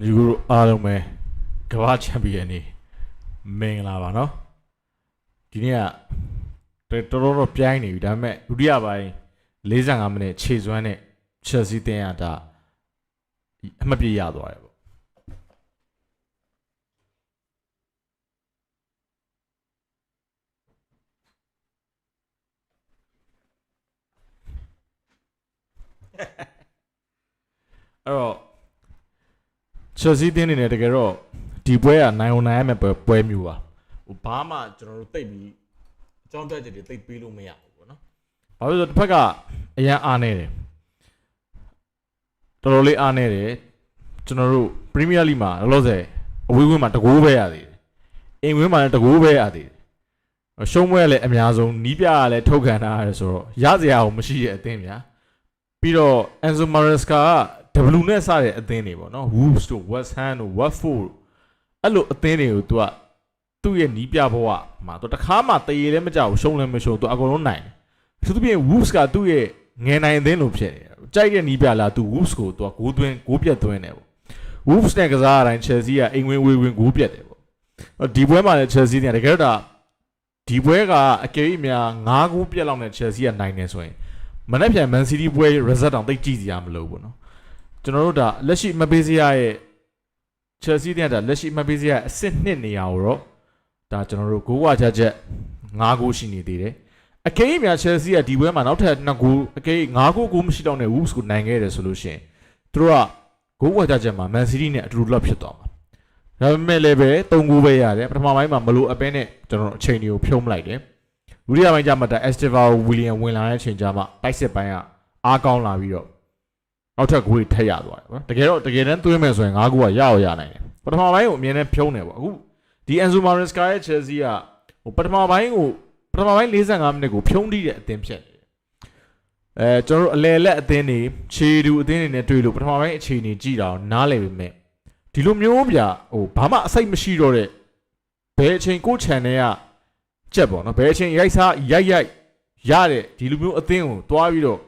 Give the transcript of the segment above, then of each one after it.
ညီကိုတို့အားလုံးပဲကမ္ဘာချန်ပီယံနေမင်္ဂလာပါနော်ဒီနေ့ကတော်တော်တော့ပြိုင်းနေပြီဒါပေမဲ့ဒုတိယပိုင်း45မိနစ်ခြေစွမ်းနဲ့ Chelsea တင်ရတာအမှတ်ပြရသွားတယ်ပေါ့အဲ့တော့ Chelsea တင်းနေတယ်တကယ်တော့ဒီပွဲကနိုင်အောင်နိုင်ရမယ့်ပွဲပွဲမျိုးပါဟိုဘာမှကျွန်တော်တို့တိတ်ပြီးအကြောင်းတက်ချက်တွေတိတ်ပေးလို့မရဘူးပေါ့နော်ဘာလို့လဲဆိုတော့တစ်ဖက်ကအရန်အားနေတယ်တော်တော်လေးအားနေတယ်ကျွန်တော်တို့ Premier League မှာလောလောဆယ်အဝေးဝင်းမှာတကိုးပဲရသေးတယ်အိမ်ဝင်းမှာလည်းတကိုးပဲရသေးတယ်ရှုံးပွဲကလည်းအများဆုံးနီးပြကလည်းထုတ်ခံထားရတယ်ဆိုတော့ရစရာကိုမရှိတဲ့အသင်းများပြီးတော့ Enzo Maresca က W နဲ့စတဲ့အသင်းတွေပေါ့နော် Wolves တို့ West Ham တို့ Watford အဲ့လိုအသင်းတွေကို तू ကသူ့ရဲ့နီးပြဘဝမှာ तू တခါမှတရေလည်းမကြောက်ဘူးရှုံးလည်းမရှုံး तू အကုန်လုံးနိုင်တယ်သူသူပြင် Wolves ကသူ့ရဲ့ငယ်နိုင်အသင်းလိုဖြစ်နေတယ်ကြိုက်တဲ့နီးပြလား तू Wolves ကို तू ကဂိုးသွင်းဂိုးပြတ်သွင်းတယ်ပေါ့ Wolves နဲ့ကစားရတိုင်း Chelsea ကအိမ်ဝင်ဝေးဝင်ဂိုးပြတ်တယ်ပေါ့အဲ့ဒီပွဲမှာလည်း Chelsea ကတကယ်တော့ဒီပွဲကအကယ်၍များ9ဂိုးပြတ်လောက်နဲ့ Chelsea ကနိုင်နေဆိုရင်မနေ့ပြန် Man City ပွဲ result တောင်သိပ်ကြည့်စရာမလိုဘူးနော် ကျွန်တော်တို့ဒါလက်ရှိမပေးစရရဲ့ Chelsea တဲ့ဒါလက်ရှိမပေးစရအဆင့်နှစ်နေရာကိုတော့ဒါကျွန်တော်တို့ဂိုးဝါချချက်5ဂိုးရှိနေသေးတယ်အကယ်၍များ Chelsea ကဒီပွဲမှာနောက်ထပ်2ဂိုးအကယ်၍5ဂိုးဂိုးမရှိတော့တဲ့ Wolves ကိုနိုင်ခဲ့တယ်ဆိုလို့ရှိရင်သူတို့ကဂိုးဝါချချက်မှာ Man City နဲ့အတူတူလောက်ဖြစ်သွားမှာဒါပေမဲ့လည်းပဲ3ဂိုးပဲရတယ်ပထမပိုင်းမှာမလို့အပဲနဲ့ကျွန်တော်တို့အချိန်တွေကိုဖြုံးမလိုက်တယ်ဒုတိယပိုင်းကျမှဒါ Estevao William ဝင်လာတဲ့အချိန်ကျမှတိုက်စစ်ပိုင်းကအားကောင်းလာပြီးတော့ နောက်ထပ်ဂိုးတွေထက်ရသွားတယ်ပေါ့တကယ်တော့တကယ်တမ်းသွင်းမယ်ဆိုရင်၅ဂိုးကရအောင်ရနိုင်တယ်ပထမပိုင်းကိုအမြင်နဲ့ဖြုံးတယ်ပေါ့အခုဒီ Enzo Maresca ရဲ့ Chelsea ကဟိုပထမပိုင်းကိုပထမပိုင်း45မိနစ်ကိုဖြုံးတီးတဲ့အသင်းဖြစ်နေတယ်အဲကျွန်တော်တို့အလဲလက်အသင်းတွေခြေတူအသင်းတွေနဲ့တွေ့လို့ပထမပိုင်းအခြေအနေကြည့်တာနားလည်ပေမဲ့ဒီလိုမျိုးဗျဟိုဘာမှအစိတ်မရှိတော့တဲ့ဘယ်အချိန်ကို channel ကကြက်ပေါ့နော်ဘယ်အချိန်ရိုက်စားရိုက်ရိုက်ရတဲ့ဒီလိုမျိုးအသင်းကိုတွားပြီးတော့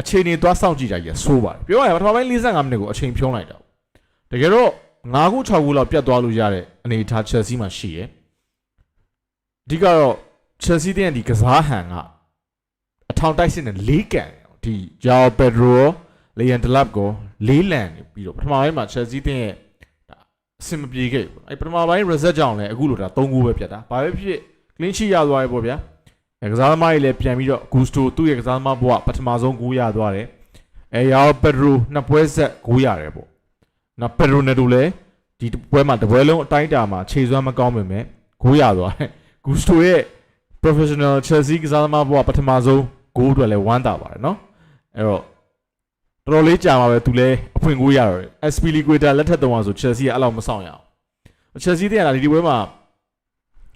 အချိန်နေသွားစောင့်ကြည့်ကြကြီးဆိုးပါတယ်ပြောရရင်ပထမပိုင်း45မိနစ်ကိုအချိန်ဖြုံးလိုက်တာတကယ်တော့9ခု6ခုလောက်ပြတ်သွားလို့ရတဲ့အနေအထား Chelsea မှာရှိရယ်အဓိကတော့ Chelsea တဲ့ဒီကစားဟန်ကအထောင်တိုက်စစ်နဲ့၄ကန်ဒီ Joao Pedro လေယန်ဒလပ်ကို၄လန်နေပြီးတော့ပထမပိုင်းမှာ Chelsea တဲ့ရဲ့ဒါအဆင်မပြေခဲ့ဘူးအဲပထမပိုင်း reset ကြောင့်လည်းအခုလိုဒါ3ခုပဲပြတ်တာဘာပဲဖြစ် clean sheet ရသွားပြီပေါ့ဗျာ အဲကစားသမားကြီးလည်းပြန်ပြီးတော့ဂူစတိုသူ့ရဲ့ကစားသမားဘဝပထမဆုံးဂိုးရသွားတယ်။အဲရောပက်ဒရိုနှစ်ပွဲဆက်ဂိုးရတယ်ပေါ့။နောက်ပက်ဒရိုနဲ့တို့လည်းဒီပွဲမှာတပွဲလုံးအတိုင်းအတာမှာခြေစွမ်းမကောင်းပေမဲ့ဂိုးရသွားတယ်။ဂူစတိုရဲ့ professional Chelsea ကစားသမားဘဝပထမဆုံးဂိုးအတွက်လည်းဝမ်းသာပါတယ်နော်။အဲတော့တော်တော်လေးကြာမှာပဲသူလည်းအဖွင့်ဂိုးရတော့တယ်။ Aspilicueta လက်ထက်တုံးအောင်ဆို Chelsea ကအဲ့လောက်မဆောင်ရအောင်။ Chelsea တဲ့ကဒီပွဲမှာ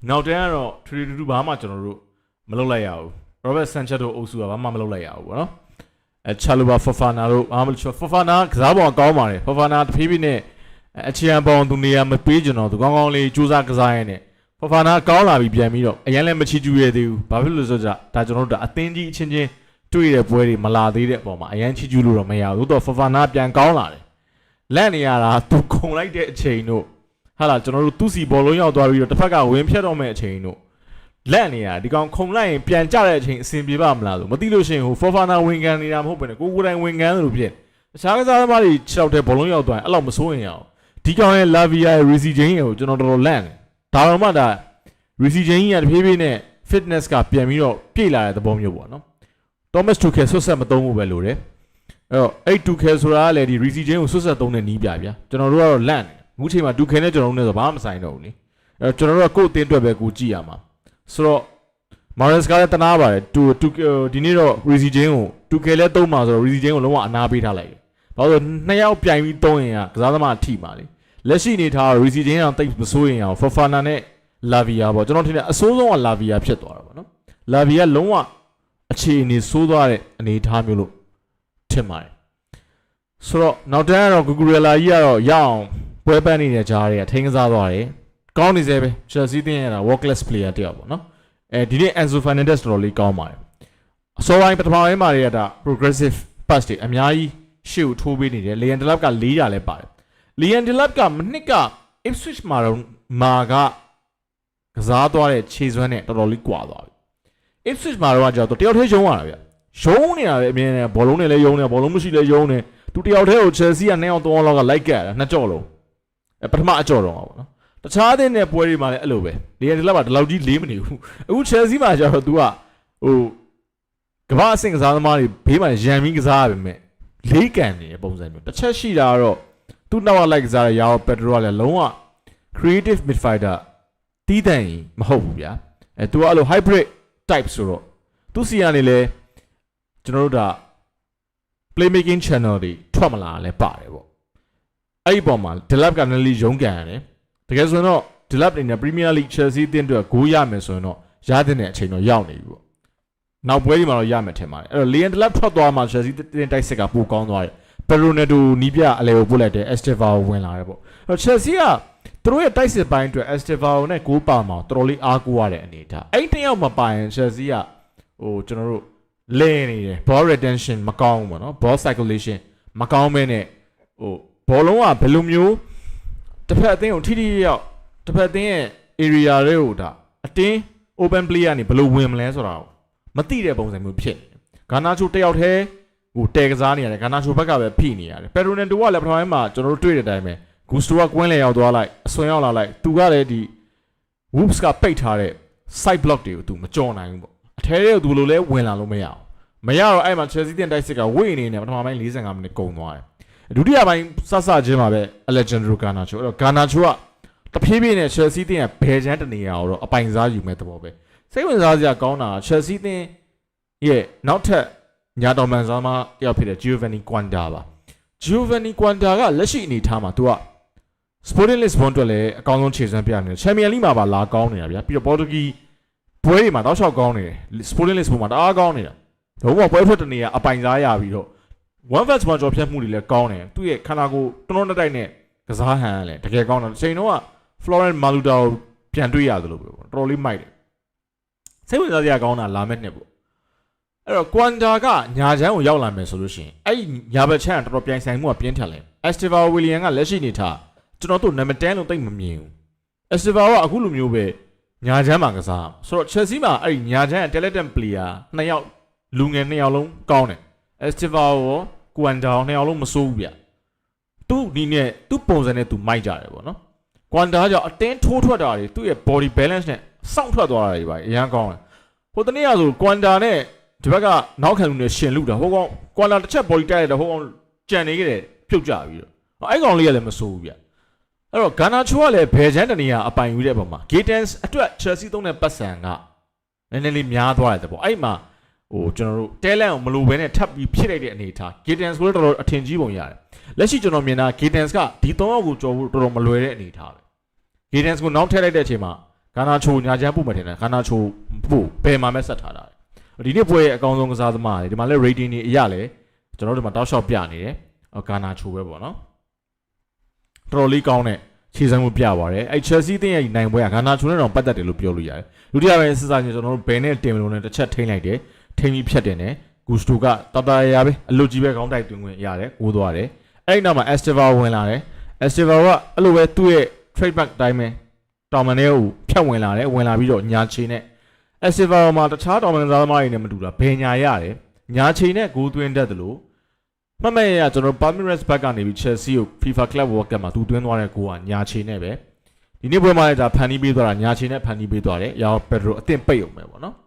နောက်တန်းကတော့ထရီတူတူဘာမှကျွန်တော်တို့ မလုပ်လိုက်ရဘူး Robert Sanchez တို့အုပ်စုကဘာမှမလုပ်လိုက်ရဘူးဗောနော်အဲ Chaluba Fofana တို့ဘာမှမလုပ် Fofana ကစားပုံကောင်းပါတယ် Fofana တဖြည်းဖြည်းနဲ့အခြေခံပုံသူနေရာမပေးကြတော့သူကောင်းကောင်းလေးစူးစမ်းကစားရင်းနဲ့ Fofana ကောင်းလာပြီးပြန်ပြီးတော့အရင်လည်းမချီကျူရသေးဘူးဘာဖြစ်လို့လဲဆိုတော့ဒါကျွန်တော်တို့ဒါအသင်းကြီးအချင်းချင်းတွေ့တဲ့ပွဲတွေမလာသေးတဲ့အပေါ်မှာအရင်ချီကျူလို့တော့မရဘူးသို့တော့ Fofana ပြန်ကောင်းလာတယ်လက်နေရတာသူခုံလိုက်တဲ့အချိန်တို့ဟာလာကျွန်တော်တို့သူ့စီဘောလုံးရောက်သွားပြီးတော့တစ်ဖက်ကဝင်းဖြတ်တော့မဲ့အချိန်တို့ လက်နေရဒီကောင်ခုံလိုက်ရင်ပြန်ကြတဲ့အချိန်အဆင်ပြေပါမလားဆိုမသိလို့ရှိရင်ဟိုဖော်ဖာနာဝင်ကန်နေတာမဟုတ်ဘဲနဲ့ကိုကိုတိုင်ဝင်ကန်လို့ဖြစ်တခြားကစားသမားတွေ6ယောက်တည်းဘောလုံးရောက်သွားရင်အဲ့လောက်မစိုးရင်ရအောင်ဒီကောင်ရဲ့လာဗီယာရဲ့ရီစီဂျင်းကိုကျွန်တော်တော်တော်လန့်တယ်ဒါတော့မှဒါရီစီဂျင်းကတဖြည်းဖြည်းနဲ့ fitness ကပြန်ပြီးတော့ပြည့်လာတဲ့သဘောမျိုးပေါ့နော် Thomas Tuchel ဆွတ်ဆက်မသုံးဘူးပဲလို့တယ်အဲ့တော့အဲ့ Tuchel ဆိုတာကလည်းဒီ Reece James ကိုဆွတ်ဆက်သုံးတဲ့နီးပြဗျာကျွန်တော်တို့ကတော့လန့်တယ်အခုချိန်မှာ Tuchel နဲ့ကျွန်တော်တို့နဲ့ဆိုဘာမှမဆိုင်တော့ဘူးလေအဲ့တော့ကျွန်တော်တို့ကကိုယ့်အတင်းအတွက်ပဲကိုကြည့်ရမှာ ဆိုတော့ Morris ကလည်းတနာပါတယ်တူတူဒီနေ့တော့ Reece James ကို Tuchel လည်းသုံးမှာဆိုတော့ Reece James ကိုလုံးဝအနာပေးထားလိုက်တယ်ဘာလို့လဲနှစ်ယောက်ပြိုင်ပြီးသုံးရင်ကကစားသမားထိပါလေလက်ရှိအနေထား Reece James အောင်တိတ်မစိုးရင်အောင် Fofana နဲ့ Lavia ပေါ့ကျွန်တော်ထင်တယ်အဆိုးဆုံးက Lavia ဖြစ်သွားတာပေါ့နော် Lavia လုံးဝအခြေအနေဆိုးသွားတဲ့အနေအထားမျိုးလို့ထင်ပါတယ်ဆိုတော့နောက်တန်းကတော့ Gugurella ကြီးကတော့ရအောင်ပွဲပန်းနေတဲ့ကြားတွေကထိန်းကစားသွားတယ် ကောင်းနေစေပဲ Chelsea တင်ရတာ world class player တယောက်ပေါ့နော်အဲဒီနေ့ Enzo Fernandez တော်တော်လေးကောင်းပါတယ်အစောပိုင်းပထမပိုင်းမှာတွေကဒါ progressive pass တွေအများကြီးရှေ့ကိုထိုးပေးနေတယ် Leon Delap က၄ရာလဲပါတယ်လီယန်ဒီလပ်ကမနှစ်က Ipswich မှာတော့မာကကစားသွားတဲ့ခြေစွမ်းနဲ့တော်တော်လေးကွာသွားပြီ Ipswich မှာတော့ကြာတော့တယောက်တည်းရုံးရတာဗျရုံးနေတာပဲအမြင်နဲ့ဘောလုံးနဲ့လည်းရုံးနေဘောလုံးမရှိလည်းရုံးနေသူတယောက်တည်းကို Chelsea ကနှစ်ယောက်သုံးယောက်လောက်ကလိုက်ကတ်တာနှစ်ကြော့လုံးအဲပထမအကြော့တော့ပါဘောနော် တခြားအသင်းနဲ့ပွဲတွေမှာလည်းအဲ့လိုပဲလီယန်ဒီလပ်ကဒီလောက်ကြီးလေးမနေဘူးအခု Chelsea မှာကျတော့ तू ကဟိုကမ္ဘာအဆင့်ကစားသမားတွေဘေးမှာရန်ပြီးကစားရပါမယ်လေးကန်နေတဲ့ပုံစံမျိုးတစ်ချက်ရှိတာကတော့သူ့နောက်ကလိုက်ကစားတဲ့ရာပက်ဒရိုကလည်းလုံးဝ creative midfielder တီးတန့်ကြီးမဟုတ်ဘူးဗျာအဲသူကအဲ့လို hybrid type ဆိုတော့သူစီကနေလဲကျွန်တော်တို့ဒါ playmaking channel တွေထွက်မလာလဲပါတယ်ပေါ့အဲ့ဒီပုံမှာ Delap ကလည်းလေးရုံးကန်ရတယ် တကယ်ဆိုရင်တော့ Delap အနေနဲ့ Premier League Chelsea တင်းအတွက်ဂိုးရမယ်ဆိုရင်တော့ရတဲ့အချိန်တော့ရောက်နေပြီပေါ့နောက်ပွဲဒီမှာတော့ရမယ်ထင်ပါတယ်အဲ့တော့ Leon Delap ထွက်သွားမှ Chelsea တင်းတိုက်စစ်ကပိုကောင်းသွားတယ် Peronedo နီးပြအလဲကိုပို့လိုက်တယ် Esteva ကိုဝင်လာတယ်ပေါ့အဲ့တော့ Chelsea ကသူတို့ရဲ့တိုက်စစ်ပိုင်းအတွက် Estevao နဲ့ကိုပါမောင်တော်တော်လေးအားကိုးရတဲ့အနေအထားအဲ့တယောက်မပိုင် Chelsea ကဟိုကျွန်တော်တို့လဲနေတယ် ball retention မကောင်းဘူးပေါ့နော် ball circulation မကောင်းမဲနဲ့ဟိုဘောလုံးကဘယ်လိုမျိုး တစ်ဖက်အသင်းကိုထိထိရောက်တစ်ဖက်အသင်းရဲ့ area တွေကိုဒါအတင်း open play ကနေဘယ်လိုဝင်မလဲဆိုတာကိုမသိတဲ့ပုံစံမျိုးဖြစ်နေတယ်ဂါနာချိုတယောက်တည်းဟိုတဲကစားနေရတယ်ဂါနာချိုဘက်ကပဲဖိနေရတယ်ပယ်ရိုနန်တိုကလည်းပထမပိုင်းမှာကျွန်တော်တို့တွေ့တဲ့အတိုင်းပဲဂူစတိုကကွင်းလေရောက်သွားလိုက်အစွန်ရောက်လာလိုက်သူကလည်းဒီ Wolves ကပိတ်ထားတဲ့ side block တွေကိုသူမကြော်နိုင်ဘူးပေါ့အထဲတွေကိုသူလိုလဲဝင်လာလို့မရအောင်မရတော့အဲ့မှာ Chelsea တင်တိုက်စစ်ကဝိနေနေပထမပိုင်း45မိနစ်ကုန်သွားတယ် ဒုတိယပိုင်းစစချင်းမှာပဲ Alejandro Garnacho အဲ့တော့ Garnacho ကတဖြည်းဖြည်းနဲ့ Chelsea တင်ကဘယ်ချမ်းတနေရအောင်တော့အပိုင်စားယူမဲ့သဘောပဲစိတ်ဝင်စားစရာကောင်းတာ Chelsea တင်ရဲ့နောက်ထပ်ညာတော်မန်စားမတယောက်ဖြစ်တဲ့ Giovanni Quanda ပါ Giovanni Quanda ကလက်ရှိအနေထားမှာသူက Sporting Lisbon အတွက်လည်းအကောင်းဆုံးခြေစွမ်းပြနေတယ် Champions League မှာပါလာကောင်းနေတာဗျာပြီးတော့ Portuguese ပွဲတွေမှာတောက်လျှောက်ကောင်းနေတယ် Sporting Lisbon မှာတအားကောင်းနေတာတော့ဘောပွဲထွက်တနေရအပိုင်စားရပြီးတော့ one fast မှာကြော်ဖြတ်မှုတွေလည်းကောင်းတယ်သူ့ရဲ့ခန္ဓာကိုယ်တွန်းတွန်းတိုက်တိုက်နဲ့ကစားဟန်ကလည်းတကယ်ကောင်းတယ်ချိန်တော့က Florent Maluda ကိုပြန်တွေ့ရတယ်လို့ပဲပေါ့တော်တော်လေးမိုက်တယ်စိတ်ဝင်စားစရာကောင်းတာလာမဲ့နှစ်ပေါ့အဲ့တော့ Quanta ကညာချမ်းကိုရောက်လာမယ်ဆိုလို့ရှိရင်အဲ့ဒီညာဘက်ချမ်းကတော်တော်ပြိုင်ဆိုင်မှုကပြင်းထန်တယ် Esteva William ကလက်ရှိနေထားကျွန်တော်တို့နံပါတ်10လို့တိတ်မမြင်ဘူးအက်စတီဗာကအခုလိုမျိုးပဲညာချမ်းမှာကစားဆိုတော့ Chelsea မှာအဲ့ဒီညာချမ်း intelligent player နှစ်ယောက်လူငယ်နှစ်ယောက်လုံးကောင်းတယ်အက်စတီဗာရော ကွမ်တောင်နှစ်ယောက်လုံးမစိုးဘူးဗျသူ့ဒီနဲ့သူ့ပုံစံနဲ့သူမိုက်ကြတယ်ပေါ့နော်ကွမ်တာကြောင့်အတင်းထိုးထွက်တာတွေသူ့ရဲ့ body balance နဲ့စောင့်ထွက်သွားတာတွေပါအရန်ကောင်းတယ်ဟိုတနေ့ကဆိုကွမ်တာနဲ့ဒီဘက်ကနောက်ခံလူနဲ့ရှင်လူတာဟိုကောင်ကွမ်တာတစ်ချက် body တိုက်ရတဲ့ဟိုကောင်ကြံနေခဲ့တယ်ပြုတ်ကြပြီးတော့အဲ့ကောင်လေးကလည်းမစိုးဘူးဗျအဲ့တော့ဂါနာချိုကလည်းဘယ်ချမ်းတနေရအပိုင်ယူတဲ့ပုံမှာ Gatens အတွက် Chelsea သုံးတဲ့ပတ်စံကနည်းနည်းလေးများသွားတယ်ပေါ့အဲ့မှာ ဟိုကျွန်တော်တို့တဲလန်ကိုမလိုဘဲနဲ့ထပ်ပြီးဖြစ်လိုက်တဲ့အနေအထား Gatens ကိုလည်းတော်တော်အထင်ကြီးပုံရတယ်လက်ရှိကျွန်တော်မြင်တာ Gatens ကဒီသုံးယောက်ကိုကြော်ဖို့တော်တော်မလွယ်တဲ့အနေအထားပဲ Gatens ကိုနောက်ထည့်လိုက်တဲ့အချိန်မှာဂါနာချိုညာချမ်းပို့မှထင်တယ်ဂါနာချိုပို့ဘယ်မှာမဲဆက်ထားတာလဲဒီနေ့ပွဲရဲ့အကောင်းဆုံးကစားသမားလေဒီမှာလည်း rating တွေအရလဲကျွန်တော်တို့ဒီမှာတောက်လျှောက်ပြနေတယ်ဂါနာချိုပဲပေါ့နော်တော်တော်လေးကောင်းတဲ့ခြေစမ်းမှုပြပါတယ်အဲ့ Chelsea တင်းရဲ့နိုင်ပွဲကဂါနာချိုနဲ့တော့ပတ်သက်တယ်လို့ပြောလို့ရတယ်ဒုတိယပိုင်းစစ်စားချင်းကျွန်တော်တို့ဘယ်နဲ့တင်မလို့နဲ့တစ်ချက်ထိမ့်လိုက်တယ် ထိမ့်ပြီးဖြတ်တင်တယ်ဂူစတိုကတော်တော်ရရပဲအလုတ်ကြီးပဲခေါင်းတိုက်တွင်ခွင့်ရတယ်ကိုးသွားတယ်အဲ့ဒီနောက်မှာ Esteva ဝင်လာတယ် Esteva ကအဲ့လိုပဲသူ့ရဲ့ trade back တိုင်းပဲတောင်မန်နဲ့ကိုဖြတ်ဝင်လာတယ်ဝင်လာပြီးတော့ညာချေနဲ့ Esteva မှာတခြားတောင်မန်စားသမားတွေနဲ့မတူတာဘယ်ညာရတယ်ညာချေနဲ့ဂိုးသွင်းတတ်တယ်လို့မှတ်မဲ့ရကျွန်တော် Palmeiras ဘက်ကနေပြီး Chelsea ကို FIFA Club World Cup မှာသူသွင်းသွားတဲ့ဂိုးကညာချေနဲ့ပဲဒီနေ့ပွဲမှာလည်းဒါဖန်တီးပေးသွားတာညာချေနဲ့ဖန်တီးပေးသွားတယ်။ရောပက်ဒရိုအသင့်ပိတ်အောင်ပဲပေါ့နော်။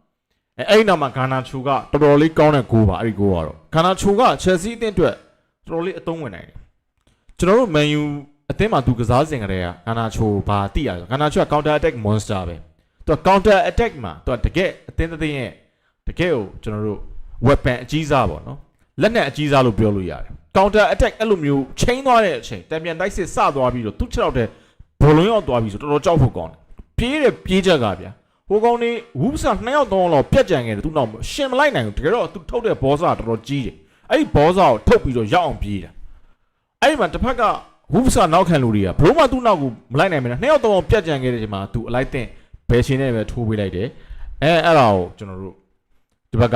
အဲအဲ့ဒီနောက်မှာဂါနာချိုကတော်တော်လေးကောင်းတဲ့ဂိုးပါအဲ့ဒီဂိုးကတော့ဂါနာချိုက Chelsea အသင့်အတွက်တော်တော်လေးအသုံးဝင်နိုင်တယ်။ကျွန်တော်တို့ Man U အသင်းမှာသူကစားစဉ်ကလေးကဂါနာချိုဘာတိရလဲဂါနာချိုက counter attack monster ပဲ။သူက counter attack မှာသူကတကယ်အသင်းတစ်သင်းရဲ့တကယ်ကိုကျွန်တော်တို့ weapon အကြီးစားပေါ့နော်။လက်နက်အကြီးစားလို့ပြောလို့ရတယ်။ counter attack အဲ့လိုမျိုးချိန်သွားတဲ့အချိန်တံပြန်တိုက်စစ်စသွားပြီးတော့သူ့ခြေထောက်တဲ့ဘောလုံးရောက်သွားပြီးဆိုတော်တော်ကြောက်ဖို့ကောင်းတယ်။ပြေးတယ်ပြေးချက်ကဗျာ။ ဟိုကောင်နေဝူးဆာနှစ်ယောက်သုံးယောက်လောက်ပြက်ကြံခဲ့တယ်သူနောက်ရှင်မလိုက်နိုင်ဘူးတကယ်တော့သူထုတ်တဲ့ဘောစာတော်တော်ကြီးတယ်။အဲ့ဒီဘောစာကိုထုတ်ပြီးတော့ရောက်အောင်ပြေးတာ။အဲ့ဒီမှာတစ်ဖက်ကဝူးဆာနောက်ခံလူတွေကဘလို့မှသူ့နောက်ကိုမလိုက်နိုင်မနဲ့နှစ်ယောက်သုံးယောက်ပြက်ကြံခဲ့တဲ့အချိန်မှာသူအလိုက်တင်ဘယ်ရှင်နဲ့ပဲထိုးပေးလိုက်တယ်။အဲအဲ့ဒါကိုကျွန်တော်တို့ဒီဘက်က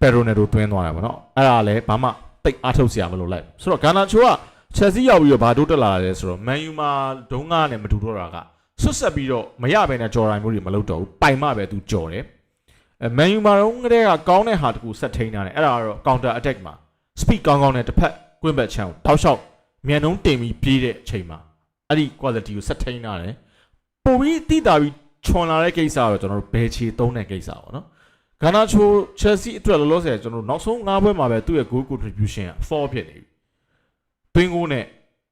ပယ်ရိုနယ်တိုတွင်းသွားတယ်ဗောနော်။အဲ့ဒါလည်းဘာမှတိတ်အားထုတ်စရာမလိုလိုက်ဆိုတော့ဂါနာချိုကချက်စီရောက်ပြီးတော့ဘာတိုးတက်လာလဲဆိုတော့မန်ယူမှာဒုံးကားနဲ့မတူတော့တာက ဆွတ်ဆက်ပြီးတော့မရဘဲနဲ့ကြော်တိုင်းမျိုးတွေမလုပ်တော့ဘူးပိုင်မှပဲသူကြော်တယ်အဲမန်ယူမှာတော့ငတဲ့ကကောင်းတဲ့ဟာတကူဆက်ထိန်းထားတယ်အဲ့ဒါကတော့ counter attack မှာ speed ကောင်းကောင်းနဲ့တစ်ဖက်ကွင်းဘက်ချမ်းကိုတောက်လျှောက်မြန်နှုံးတင်ပြီးပြေးတဲ့အချိန်မှာအဲ့ဒီ quality ကိုဆက်ထိန်းထားတယ်ပိုပြီးတိတာပြီးချွန်လာတဲ့ကိစ္စကတော့ကျွန်တော်တို့ဘယ်ချီသုံးတဲ့ကိစ္စပေါ့နော်ဂါနာချို Chelsea အတွက်လောလောဆယ်ကျွန်တော်တို့နောက်ဆုံး၅ပွဲမှာပဲသူ့ရဲ့ goal contribution က4ဖြစ်နေပြီတွင်းကိုနဲ့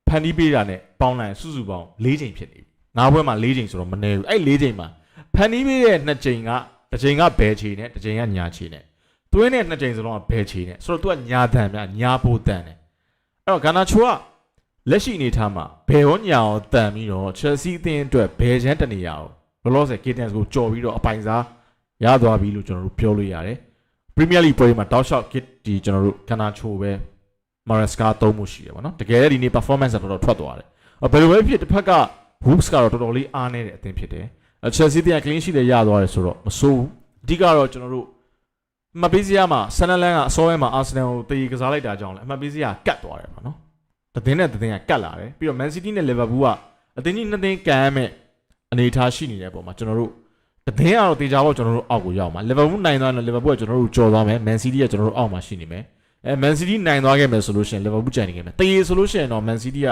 ဖန်တီးပေးတာနဲ့ပေါင်းလိုက်စုစုပေါင်း၄ချိန်ဖြစ်နေပြီ။ ငါးဘွဲမှာ၄ချိန်ဆိုတော့မနေဘူး။အဲ့၄ချိန်မှာဖန်တီးပေးတဲ့နှစ်ချိန်ကတစ်ချိန်ကဘယ်ချိန်နဲ့တစ်ချိန်ကညာချိန်နဲ့တွင်းနဲ့နှစ်ချိန်စလုံးကဘယ်ချိန်နဲ့ဆိုတော့ तू ကညာတန်များညာပိုတန်တယ်။အဲ့တော့ဂါနာချိုကလက်ရှိအနေထားမှာဘယ်ရောညာရောတန်ပြီးတော့ Chelsea အသင်းအတွက်ဘယ်ချမ်းတနေရအောင်လောလောဆယ် Kittens ကိုကြော်ပြီးတော့အပိုင်စားရသွားပြီလို့ကျွန်တော်တို့ပြောလို့ရတယ်။ Premier League ပွဲမှာတောက်လျှောက် kit ဒီကျွန်တော်တို့ဂါနာချိုပဲမာရက်စကာသုံးမှုရှိတယ်ဗောနော်တကယ်ဒီနေ့ performance ကတော်တော်ထွက်သွားတယ်အဘယ်လိုပဲဖြစ်တစ်ဖက်က Wolves ကတော့တော်တော်လေးအားနေတဲ့အသင်းဖြစ်တယ်အ Chelsea တင်က clean sheet လည်းရသွားတယ်ဆိုတော့မဆိုးဘူးအဓိကတော့ကျွန်တော်တို့အမှတ်ပေးစရာမှာဆန်နလန်ကအစောရဲမှာ Arsenal ကိုတည်ကစားလိုက်တာကြောင့်လည်းအမှတ်ပေးစရာကတ်သွားတယ်ဗောနော်တသင်းနဲ့တသင်းကကတ်လာတယ်ပြီးတော့ Man City နဲ့ Liverpool ကအသင်းကြီးနှစ်သင်းကန်ရမယ်အနေအထားရှိနေတဲ့ပုံမှာကျွန်တော်တို့တသင်းကတော့တေချာပေါ့ကျွန်တော်တို့အောက်ကိုရောက်မှာ Liverpool နိုင်သွားတယ် Liverpool ကကျွန်တော်တို့ကြော်သွားမယ် Man City ကကျွန်တော်တို့အောက်မှာရှိနေမယ်အဲ Man City နိုင်သွားခဲ့မယ်ဆိုလို့ရှိရင် Liverpool ကြိုင်နေခဲ့မယ်တရေဆိုလို့ရှိရင်တော့ Man City က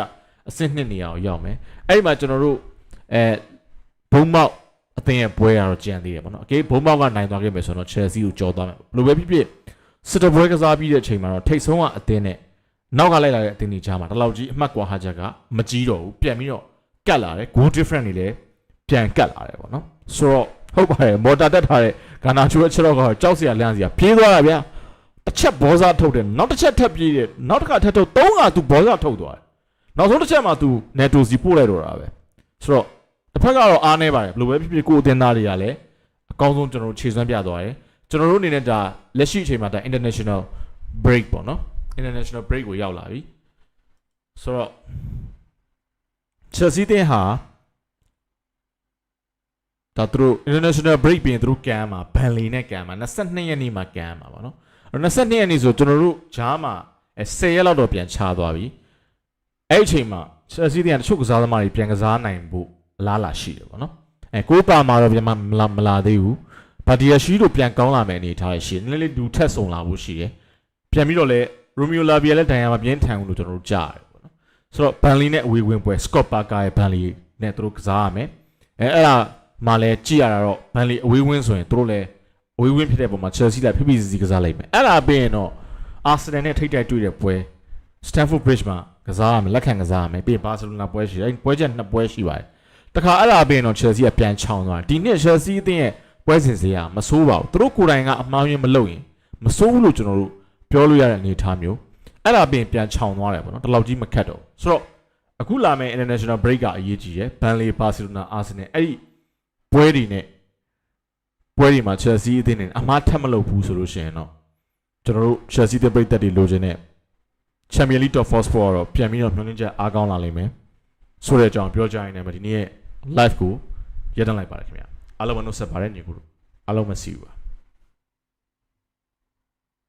အဆင့်နှစ်နေရာကိုရောက်မယ်အဲ့ဒီမှာကျွန်တော်တို့အဲဘုံမောက်အသင်းရဲ့ပွဲကတော့ကြံသေးတယ်ပေါ့နော်။ Okay ဘုံမောက်ကနိုင်သွားခဲ့မယ်ဆိုတော့ Chelsea ကိုကြော်သွားမယ်ဘယ်လိုပဲဖြစ်ဖြစ်စစ်တပွဲကစားပြီးတဲ့အချိန်မှာတော့ထိတ်ဆုံးကအသင်းနဲ့နောက်ကလိုက်လာတဲ့အသင်းတွေကြားမှာတလောက်ကြီးအမှတ်ကွာဟာချက်ကမကြီးတော့ဘူးပြန်ပြီးတော့ကတ်လာတယ် goal different တွေလည်းပြန်ကတ်လာတယ်ပေါ့နော်ဆိုတော့ဟုတ်ပါတယ်မော်တာတက်ထားတဲ့ဂါနာချိုရဲ့ချက်တော့ကတော့ကြောက်စရာလန့်စရာပြေးသွားတာဗျာတစ်ချက်ဘောစားထုတ်တယ်နောက်တစ်ချက်ထပ်ပြေးတယ်နောက်တစ်ခါထပ်ထုတ်သုံးခါသူဘောစားထုတ်သွားတယ် နောက်ဆုံးတစ်ချက်မှာသူနယ်တိုစီပို့လိုက်တော့တာပဲဆိုတော့တစ်ဖက်ကတော့အားနေပါတယ်ဘယ်လိုပဲဖြစ်ဖြစ်ကိုယ်အသင်းသားတွေကလည်းအကောင်းဆုံးကျွန်တော်တို့ခြေစွမ်းပြသွားတယ်ကျွန်တော်တို့အနေနဲ့ဒါလက်ရှိအချိန်မှာဒါ international break ပေါ့နော် international break ကိုရောက်လာပြီဆိုတော့ Chelsea တင်းဟာဒါသူတို့ international break ပြင်သူတို့ကန်မှာဘန်လီနဲ့ကန်မှာ22ရက်နေ့မှာကန်မှာပေါ့နော်အဲ့22ရက်နေ့ဆိုကျွန်တော်တို့ဂျားမှာအဲ10ရက်လောက်တော့ပြန်ချသွားပြီ အဲ့ဒီအချိန်မှာချက်စီးတဲ့တချို့ကစားသမားတွေပြန်ကစားနိုင်ဖို့အလားအလာရှိတယ်ပေါ့နော်အဲကိုပါမှာတော့ပြန်မလာမလာသေးဘူးဘာဒီယာရှိတို့ပြန်ကောင်းလာမယ်အနေထားရှိတယ်နည်းနည်းလေးဒူထက်ဆုံလာဖို့ရှိတယ်ပြန်ပြီးတော့လဲရိုမီယိုလာဘီယာလည်းဒိုင်ယာမှာပြင်းထန်ဘူးလို့ကျွန်တော်တို့ကြားရတယ်ပေါ့နော်ဆိုတော့ဘန်လီနဲ့အဝေးဝင်ပွဲစကော့ပါကာရဲ့ဘန်လီနဲ့သူတို့ကစားရမယ်အဲအဲ့ဒါမှလည်းကြည့်ရတာတော့ဘန်လီအဝေးဝင်ဆိုရင်သူတို့လည်းအဝေးဝင်းဖြစ်တဲ့ပုံမှာ Chelsea လာဖိဖိစီစီကစားလိုက်မယ်အဲ့ဒါပြီးရင်တော့ Arsenal နဲ့ထိပ်တိုက်တွေ့တဲ့ပွဲ Stamford Bridge မှာ ကစားရမယ်လက်ခံကစားရမယ်ပြီးရင် Barcelona ပွဲရှိတယ်အဲ့ပွဲချက်နှစ်ပွဲရှိပါတယ်တခါအဲ့ဒါပြီးရင်တော့ Chelsea ကပြန်ချောင်းသွားတယ်ဒီနှစ် Chelsea အသင်းရဲ့ပွဲစဉ်စရာမဆိုးပါဘူးသူတို့ကိုယ်တိုင်ကအမှားယွင်းမလုပ်ရင်မဆိုးဘူးလို့ကျွန်တော်တို့ပြောလို့ရတဲ့အနေအထားမျိုးအဲ့ဒါပြီးရင်ပြန်ချောင်းသွားတယ်ပေါ့နော်တလောက်ကြီးမခတ်တော့ဘူးဆိုတော့အခုလာမယ့် international break ကအရေးကြီးတယ် Burnley Barcelona Arsenal အဲ့ဒီပွဲတွေနဲ့ပွဲတွေမှာ Chelsea အသင်းနဲ့အမှားထက်မလုပ်ဘူးဆိုလို့ရှိရင်တော့ကျွန်တော်တို့ Chelsea တဲ့ပြည်သက်တွေလိုချင်တဲ့ Champions League Top 4 Sport တော့ပြန်ပြီးတော့မျှော်လင့်ချက်အားကောင်းလာလိမ့်မယ်ဆိုတဲ့အကြောင်းပြောကြရင်လည်းဒီနေ့ရဲ့ live ကိုရပ်တန့်လိုက်ပါတယ်ခင်ဗျာအားလုံးမနှုတ်ဆက်ပါတယ်ညီကိုတို့အားလုံးမစီဘူးပါ